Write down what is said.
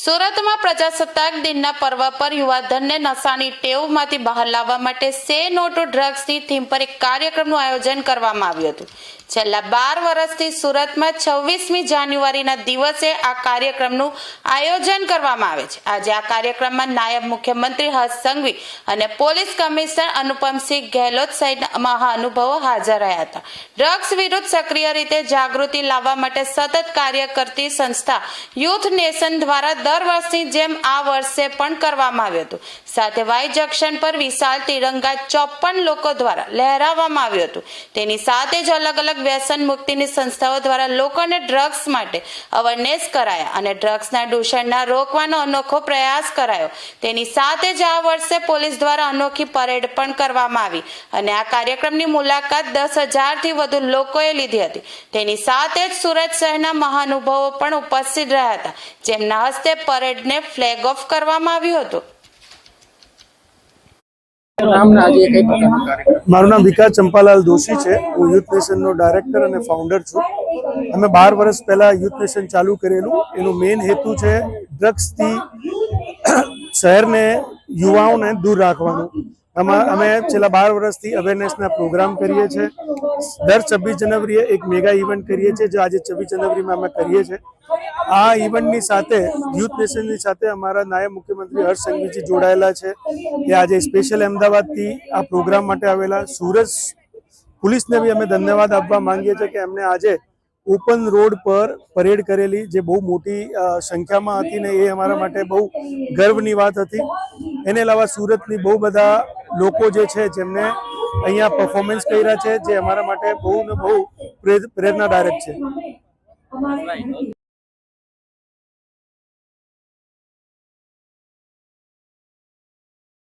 સુરતમાં પ્રજાસત્તાક દિનના પર્વ પર યુવાધનને નશાની ટેવમાંથી બહાર લાવવા માટે સે નો ટુ ડ્રગ્સની થીમ પર એક કાર્યક્રમનું આયોજન કરવામાં આવ્યું હતું. છેલ્લા બાર વર્ષથી સુરતમાં છવ્વીસમી જાન્યુઆરીના દિવસે આ કાર્યક્રમનું આયોજન કરવામાં આવે છે. આજે આ કાર્યક્રમમાં નાયબ મુખ્યમંત્રી હર્ષ સંઘવી અને પોલીસ કમિશનર અનુપમસિંહ ગેહલોત સહિતના મહાનુભાવો હાજર રહ્યા હતા. ડ્રગ્સ વિરુદ્ધ સક્રિય રીતે જાગૃતિ લાવવા માટે સતત કાર્ય કરતી સંસ્થા યુથ નેશન દ્વારા દર વર્ષની જેમ આ વર્ષે પણ કરવામાં આવ્યું હતું. સાથે વાય જંકશન પર વિશાળ તિરંગા ચોપન લોકો દ્વારા લહેરાવવામાં આવ્યું હતું. તેની સાથે જ અલગ અલગ વ્યસન મુક્તિની સંસ્થાઓ દ્વારા લોકોને ડ્રગ્સ માટે અવેરનેસ કરાયા અને ડ્રગ્સના દૂષણના રોકવાનો અનોખો પ્રયાસ કરાયો. તેની સાથે જ આ વર્ષે પોલીસ દ્વારા અનોખી પરેડ પણ કરવામાં આવી અને આ કાર્યક્રમની મુલાકાત દસ હજારથી વધુ લોકોએ લીધી હતી. તેની સાથે જ સુરત શહેરના મહાનુભાવો પણ ઉપસ્થિત રહ્યા હતા. જેમના હસ્તે પરેડને ફ્લેગ ઓફ કરવામાં આવ્યું હતું નામ ને આજે કઈ પ્રકારનો કાર્યક્રમ મારું નામ વિકાસ ચંપાલાલ દોશી છે. હું યુથ નેશનનો ડાયરેક્ટર અને ફાઉન્ડર છું. અમે બાર વર્ષ પહેલાં યુથ નેશન ચાલુ કરેલું. એનો મેઇન હેતુ છે ડ્રગ્સથી શહેરને, યુવાઓને દૂર રાખવાનું. અમે છેલ્લા બાર વર્ષથી અવેરનેસના પ્રોગ્રામ કરીએ છીએ. દર છવ્વીસ જનવરીએ એક મેગા ઇવેન્ટ કરીએ છીએ, જે આજે છવ્વીસ જનવરીમાં અમે કરીએ છીએ. આ ઇવેન્ટની સાથે યુથ નેશનની સાથે અમારા નાયબ મુખ્યમંત્રી હર્ષ સંઘવીજી જોડાયેલા છે. એ આજે સ્પેશિયલ અમદાવાદથી આ પ્રોગ્રામ માટે આવેલા. સુરત પોલીસને બી અમે ધન્યવાદ આપવા માંગીએ છીએ કે એમને આજે ઓપન રોડ પર પરેડ કરેલી, જે બહુ મોટી સંખ્યામાં હતી ને એ અમારા માટે બહુ ગર્વની વાત હતી. એને અલાવા સુરતની બહુ બધા લોકો જે છે, જેમને અહીંયા પરફોર્મન્સ કર્યા છે જે અમારા માટે બહુ ને બહુ પ્રે- પ્રેરણાદાયક છે